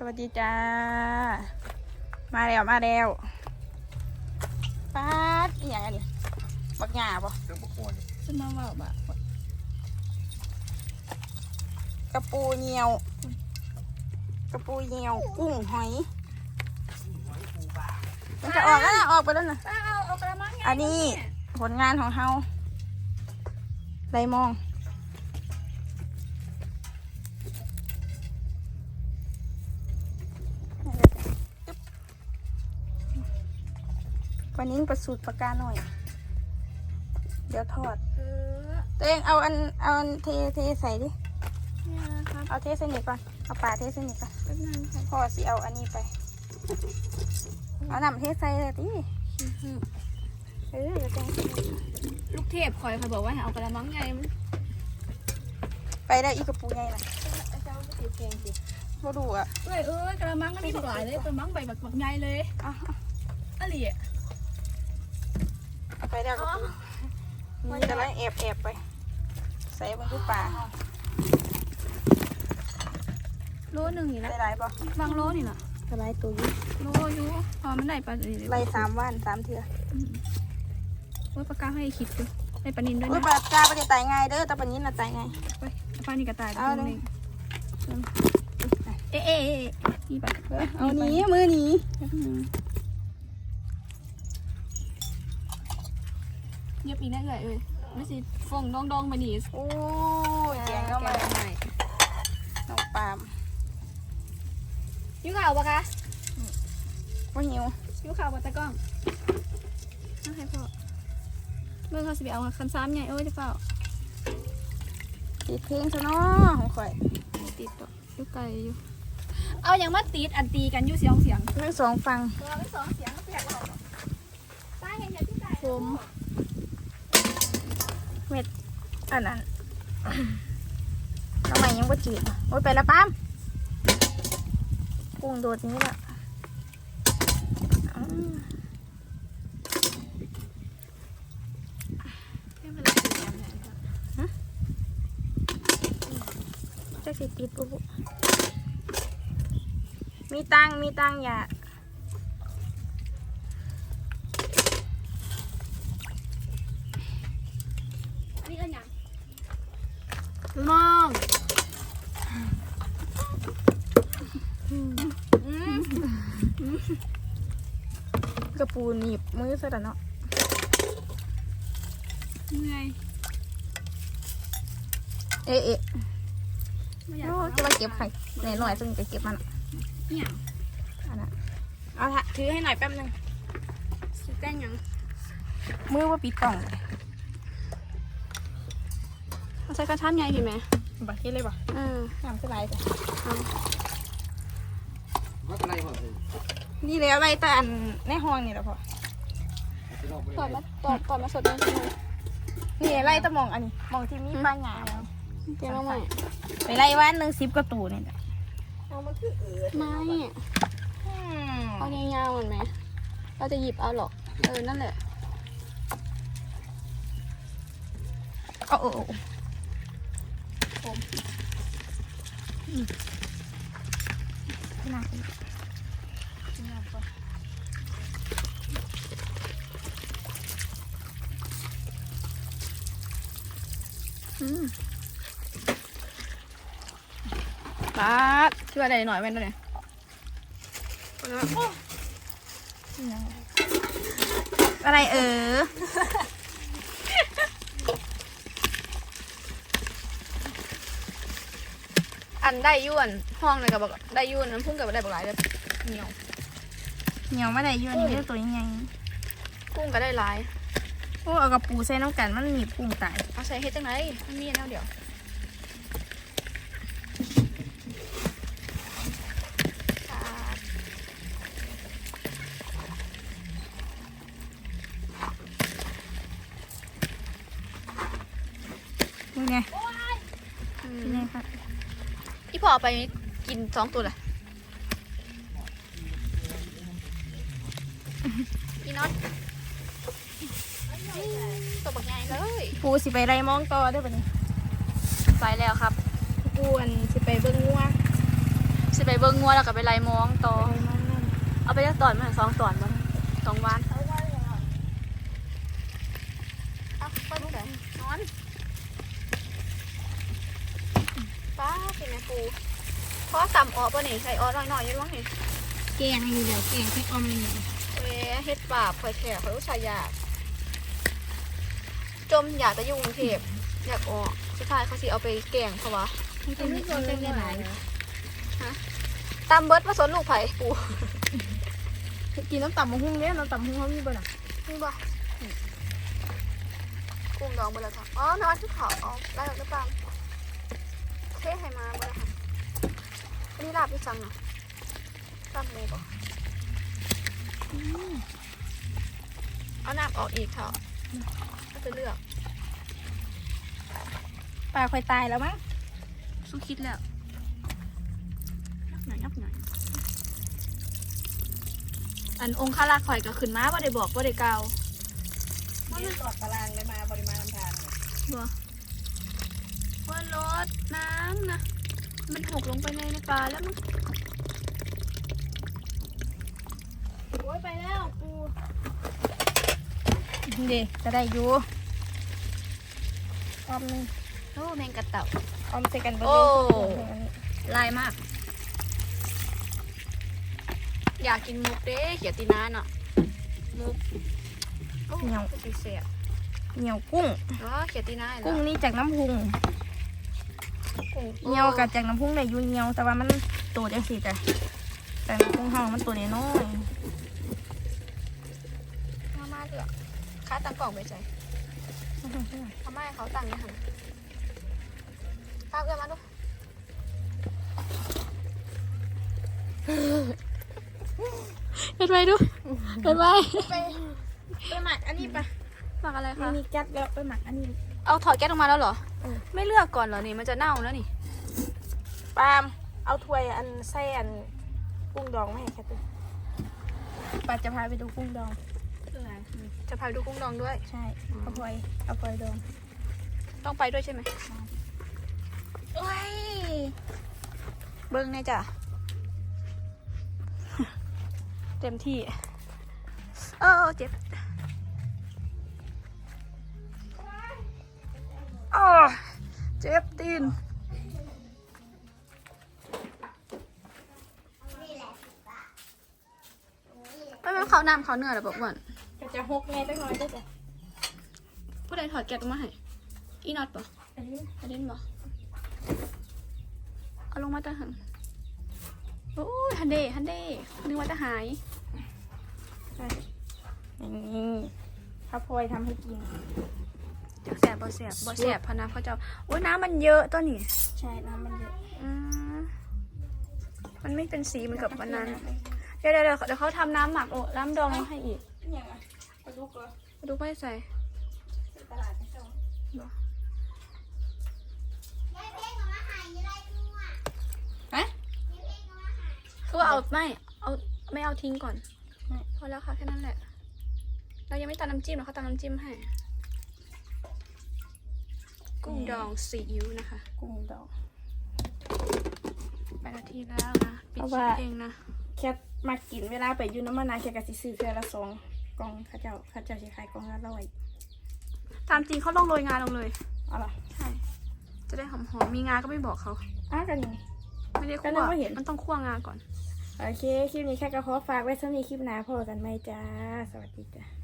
สวัสดีจ้า มาแล้วมาแล้วป๊าดอหย่างอันนี้บักหญ้าบ่เครื่องประกวดจะมาว่าบะกระปูเหนียว กระปูเหนียว กุ้งหอย มันจะออกแล้วนะออกไปแล้วนะป้าเอาเอากระมังไงอันนี้ผลงานของเฮาไดมอง วันนี้ประสูตรปากกาหน่อย เดี๋ยวทอดเออตัวเองเอาอันเอาอันเทเทใส่ดิเนี่ยนะครับเอาเทใส่นี่ก่อน เอาปลาเทใส่นี่ก่อนแป๊บนึงค่ะพ่อสิเอาอันนี้ไป เอาน้ำเทใส่เลยดิเออเดี๋ยวจะลูกเทพคอยคอยบอกว่าให้เอากระมังไงมันไปได้อีกกระปูใหญ่นะเจ้าก็ติดเพลงสิบ่ดูอะเอ้ยเอ้ยกระมังก็มีหลายเลยกระมังใบบักบักใหญ่เลยเอาอะไรอะ เอาไปได้กระปูนี่กำลังแอบแอบไป ใส่บนทุกปลาโลหนึ่งนี่ได้ละหลายป่ะบางโลนี่ละได้หลายตัวอยู่โลอยู่พอมันได้ปลาเดี๋ยวไล่สามวันสามเทือโอ้ยปากกาให้คิดดูให้ปลานินด้วยโอ้ยนะปลาจ้าปลาจะตายง่ายเด้อแต่ปลานี้น่ะตายง่าย ไปเอาปลานี่กระต่ายเอาเลยเอ๊ะเอ๊ะเอ๊ะนี่ไปเออเอาหนีมือหนีแป๊บนึง งียบอีกนะเอ่ยเอ้ยไม่สิฟงดองดองๆมาหนีโอ้ยแกงก็มาใหม่น้องปาล์มยิ้วข่าวปะคะว่าหิวยิ้วข่าวปะตะกล้องเอาให้พ่อเมื่อเขาสิไปเอาคันซ้ำไงเอ้ยจะเปล่าติดเพลงซะเนาะของข่อยไม่ติดต่ออยู่ไกลอยู่เอาอย่างมาติดอันตีกันอยู่เสียงเสียงทั้งสองฟังตัวไม่สองเสียงก็เปียกหรอกตาเห็นอย่างที่ใจผมเม็ด อันนั้นทำไมยังบ่จืดอะโอ้ยไปละปาล์มกุ้งโดดนี้ละอืมไม่เป็นไรเสียงเนี่ยจะสิติดปุ๊บมีตังมีตังอย่า อันนี้เอ็นยังมอง กระ ปูหนีบมือซะแล้วเนาะเหนื่อยเอ๊ะเอ๊ะไม่อยากโอ้จะมาเก็บไข่หน่อยหน่อยๆซึ่งจะเก็บมันอะเนี่ยอันนั้นเอาละถือให้หน่อยแป๊บนึงสิแจ้งยังมือว่าปิดกล่องเลยเอาใส่กระชับไงกินไหมบักเฮ็ดเลยบ่เออน้ำสไลด์จ้ะ ว่าอะไรพอเลย นี่แล้วอะไรแต่อันในห้องนี่แหละพอจะลองไปตอนมาตอนตอนมาสดเลยใช่ไหมนี่ไล่แตะมองอันนี้มองที่มีปลาหยาแล้วเดี๋ยวเราใหม่ไปไล่วันหนึ่งสิบกระตูนี่แหละไม่อืมเอายาวๆเหมือนไหมเราจะหยิบเอาหรอกเออนั่นแหละเอาโอ้โอ้อืมน่า กินกินน้ำก่อนอืมปาดคิดว่าได้หน่อยไหมตัวเนี่ยอะไรเอออันได้ยวนห้องเลยกับบอกได้ยวนน้ำพุ่งกับได้บอกหลายเลยเหนียว เหนียวไม่ได้อยั่วนี่เด้อตัวยังไงกุ้งก็ได้หลายโอ้เอากระปูใส่น้ำกันมันหนีบกุ้งตายเอาใส่เฮ็ดจังไรมันมีแนวเดียวปาดนี่ไงอืนี่มไงครับอีพอเอาไปกินสองตัวเลยอีน็อต ตัวบักใหญ่เลยปูสิไปไรมองต่อได้อปะนี่ไปแล้วครับปูอันสิไปเบิ้งงัวสิไปเบิ่งงัวแล้วก็ไปไล่มองต่อ เอาไปจักตอนมาสองตอนบ่สองวันเอาไปดูไหนนอนป้าเป็นไงปูเพราะต่ำออกป่ะนี่ใส่ออหน่อยๆอยังไงนี่แกงอยู่เดี๋ยวแกงให้ออมนี่เว้ยเฮ็ดบาปคอยแถวคอยอุตส่าห์อยาก จมอยากจะอยู่กรุงเทพอยากออกสุดท้ายเขาสิเอาไปแกล้งเขาวะให้เป็นให้เป็นได้หลายตามเบิร์ดมาสนลูกไผ่ปูกินน้ำต่ำมะฮุ่งเนี่ยน้ำต่ำมะฮุ่งเขามีบ่น่ะนี่บ่กุ้งดองเบอร์ละค่ะอ๋อน้ำที่เขาเอาได้หรือเปล่าเทให้มาเบอร์ละค่ะอันนี้ลาบพี่จังเนาะลาบหมูป่ะเอาน้ำออกอีกเถอะ ก็จะเลือกปลาควายตายแล้วมั้งสู้คิดแล้วยับหน่อยยับหน่อยอันองค์ข้าราชข่อยก็ขึ้นมาว่าได้บอกว่าได้กล่าวมันตอดตารางเลยมาปริมาณน้ำทานบ่ว่ารถน้ำนะมันหกลงไปในในปลาแล้วมั้ง โอ้ยไปแล้วกู เด็กจะได้อยู่ออมหนึงโอ้แมงกระเต่า ออมใส่กันเบอร์โอ้เดียวลายมาก อยากกินมุกเด้เขียตินาเนาะมุกโอ้ดีเสียเหนียวกุ้ง อ๋อเขียตินาเหรกุ้องนี่จากน้ำพุงกุ้งเหนียวกับจากน้ำพุงได้อยู่เหนียว แต่ว่ามันตัวจังสิจ้ะแต่น้ำพุงห้องมันตัวน้อยมามาเดือก ค้าตังกล่องไปใจๆทำไมเขาตังค์เนี่ยหันตามเอื้อมาดูเห็นไหมดูเห็นไหมไปไปหมักอันนี้ปะฝากอะไรมัคะนมีกัดแล้วไปหมักอันนี้ เอาถอดแก๊สออกมาแล้วเหรอเออไม่เลือกก่อนเหรอนี่มันจะเน่าแล้วนี่ปาล์มเอาถ้วยอันใส่อันกุ้งดองมาให้แค่ตัวปาจะพาไปดูกุ้งดอง จะพาไปดูกุ้งดองด้วย ใช่เอาพลอยเอาพลอยดอง ต้องไปด้วยใช่ไหมโอ้ยเบิ้งเนี่ยจ้ะ เต็มที่ เออเจ็บอ๋อเจ็บตีนไม่เป็นเขาวน้ำเขาวเนื้อหรอบอกก่อนก็ จะหกไงตั้งน้อยด้วยจ้ะผู้ใดถอดแกะออกมาให้อีน็อตปะอันนี้อันนี้ปะเอาลงมาจะหันโอ้ยฮันเดฮันเดนึกว่าจะหายใช่นี่ถ้าพลอยทำให้กินแสบบ่แสบบ่แสบพะนะเขาจะโอ้ยน้ำมันเยอะตัวนี้ใช่น้ำมันเยอะอืมมันไม่เป็นสีเหมือนกับวันนั้น เดี๋ยวเดี๋ยวเดี๋ยวเดี๋ยวเขาทำน้ำหมักโอ้น้ำดองมาให้อีก อย่างอะไปดูก่อนมาดูไม่ใส่ตลาดไม่ต้องฮะคือว่าเอาไม่เอาไม่เอาทิ้งก่อนไม่พอแล้วค่ะแค่นั้นแหละ เรายังไม่ตามน้ำจิ้มหรอกเขาตามน้ำจิ้มให้ กุ้งดองซีอิ๊วนะคะ กุ้งดองแปดนาทีแล้วนะ ปิดเพราะคลิว่าปเองนะ แค่มากินเวลาไปอยูน้ำมันนายแค่กะสิซื้อเทือละสอง กล่องเข้าเจ้าเข้าเจ้าสิขายกล่องละร้อยตามจริงเขาลองโรยงาลงเลยเอาล่ะใช่ จะได้หอมๆมีงาก็ไม่บอกเขา อ้าวกันนี่ ไม่ได้ก็คั่นึวกว่าเห็น มันต้องคั่วงาก่อน โอเค คลิปนี้แค่กระขอฝากไว้สำหรับคลิปหน้าพอกันไหมจ้า สวัสดีจ้า